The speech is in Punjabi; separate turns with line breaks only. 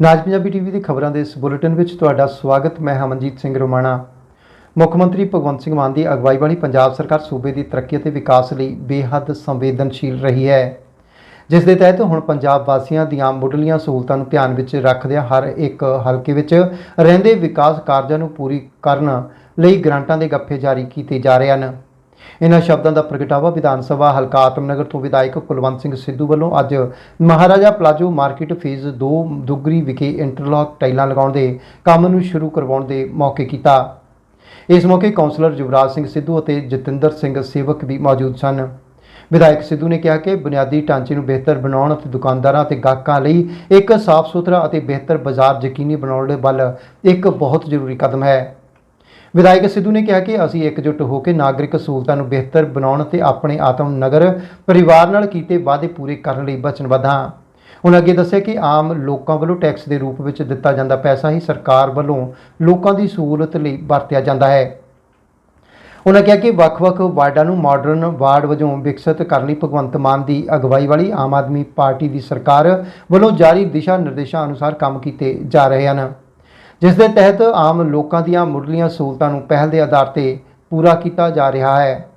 ਨਾਜ ਪੰਜਾਬੀ ਟੀਵੀ ਦੀ ਖਬਰਾਂ ਦੇ ਇਸ ਬੁਲੇਟਿਨ ਵਿੱਚ ਤੁਹਾਡਾ ਸਵਾਗਤ, ਮੈਂ ਹਮਨਜੀਤ ਸਿੰਘ ਰੋਮਾਣਾ। ਮੁੱਖ ਮੰਤਰੀ ਭਗਵੰਤ ਸਿੰਘ ਮਾਨ ਦੀ ਅਗਵਾਈ ਵਾਲੀ ਪੰਜਾਬ ਸਰਕਾਰ ਸੂਬੇ ਦੀ ਤਰੱਕੀ ਅਤੇ ਵਿਕਾਸ ਲਈ ਬੇਹੱਦ ਸੰਵੇਦਨਸ਼ੀਲ ਰਹੀ ਹੈ। ਜਿਸ ਦੇ ਤਹਿਤ ਹੁਣ ਪੰਜਾਬ ਵਾਸੀਆਂ ਦੀਆਂ ਮੁੱਢਲੀਆਂ ਸਹੂਲਤਾਂ ਨੂੰ ਧਿਆਨ ਵਿੱਚ ਰੱਖਦਿਆਂ ਹਰ ਇੱਕ ਹਲਕੇ ਵਿੱਚ ਰਹਿੰਦੇ ਵਿਕਾਸ ਕਾਰਜਾਂ ਨੂੰ ਪੂਰੀ ਕਰਨ ਲਈ ਗ੍ਰਾਂਟਾਂ ਦੇ ਗੱਫੇ ਜਾਰੀ ਕੀਤੇ ਜਾ ਰਹੇ ਹਨ। ਇਹਨਾਂ ਸ਼ਬਦਾਂ ਦਾ ਪ੍ਰਗਟਾਵਾ ਵਿਧਾਨ ਸਭਾ ਹਲਕਾ ਆਤਮਨਗਰ ਤੋਂ ਵਿਧਾਇਕ ਕੁਲਵੰਤ ਸਿੰਘ ਸਿੱਧੂ ਵੱਲੋਂ ਅੱਜ Maharaja palazzo market phase 2 Dugri ਵਿਖੇ ਇੰਟਰਲੌਕ ਟਾਈਲਾਂ ਲਗਾਉਣ ਦੇ ਕੰਮ ਨੂੰ ਸ਼ੁਰੂ ਕਰਵਾਉਣ ਦੇ ਮੌਕੇ ਕੀਤਾ। ਇਸ ਮੌਕੇ ਕਾਉਂਸਲਰ ਯੁਵਰਾਜ ਸਿੰਘ ਸਿੱਧੂ ਅਤੇ ਜਤਿੰਦਰ ਸਿੰਘ ਸੇਵਕ ਵੀ ਮੌਜੂਦ ਸਨ। ਵਿਧਾਇਕ ਸਿੱਧੂ ਨੇ ਕਿਹਾ ਕਿ ਬੁਨਿਆਦੀ ਢਾਂਚੇ ਨੂੰ ਬਿਹਤਰ ਬਣਾਉਣ ਅਤੇ ਦੁਕਾਨਦਾਰਾਂ ਅਤੇ ਗਾਹਕਾਂ ਲਈ ਇੱਕ ਸਾਫ਼ ਸੁਥਰਾ ਅਤੇ ਬਿਹਤਰ ਬਾਜ਼ਾਰ ਯਕੀਨੀ ਬਣਾਉਣ ਦੇ ਵੱਲ ਇੱਕ ਬਹੁਤ ਜ਼ਰੂਰੀ ਕਦਮ ਹੈ। ਵਿਧਾਇਕ ਸਿੱਧੂ ਨੇ ਕਿਹਾ ਕਿ ਅਸੀਂ ਇਕਜੁੱਟ ਹੋ ਕੇ ਨਾਗਰਿਕ ਸਹੂਲਤਾਂ ਨੂੰ ਬਿਹਤਰ ਬਣਾਉਣ ਤੇ ਆਪਣੇ ਆਤਮ ਨਗਰ ਪਰਿਵਾਰ ਨਾਲ ਕੀਤੇ ਵਾਅਦੇ ਪੂਰੇ ਕਰਨ ਲਈ ਵਚਨਬੱਧ ਹਾਂ। ਉਹਨਾਂ ਅੱਗੇ ਦੱਸਿਆ ਕਿ ਆਮ ਲੋਕਾਂ ਵੱਲੋਂ ਟੈਕਸ ਦੇ ਰੂਪ ਵਿੱਚ ਦਿੱਤਾ ਜਾਂਦਾ ਪੈਸਾ ਹੀ ਸਰਕਾਰ ਵੱਲੋਂ ਲੋਕਾਂ ਦੀ ਸਹੂਲਤ ਲਈ ਵਰਤਿਆ ਜਾਂਦਾ ਹੈ। ਉਹਨਾਂ ਕਿਹਾ ਕਿ ਵੱਖ-ਵੱਖ ਵਾਰਡਾਂ ਨੂੰ ਮਾਡਰਨ ਵਾਰਡ ਵਜੋਂ ਵਿਕਸਿਤ ਕਰਨ ਲਈ ਭਗਵੰਤ ਮਾਨ ਦੀ ਅਗਵਾਈ ਵਾਲੀ ਆਮ ਆਦਮੀ ਪਾਰਟੀ ਦੀ ਸਰਕਾਰ ਵੱਲੋਂ ਜਾਰੀ ਦਿਸ਼ਾ ਨਿਰਦੇਸ਼ਾਂ ਅਨੁਸਾਰ ਕੰਮ ਕੀਤੇ ਜਾ ਰਹੇ ਹਨ। ਜਿਸ ਦੇ ਤਹਿਤ ਆਮ ਲੋਕਾਂ ਦੀਆਂ ਮੁੱਢਲੀਆਂ ਸਹੂਲਤਾਂ ਨੂੰ ਪਹਿਲ ਦੇ ਆਧਾਰ ਤੇ ਪੂਰਾ ਕੀਤਾ ਜਾ ਰਿਹਾ ਹੈ।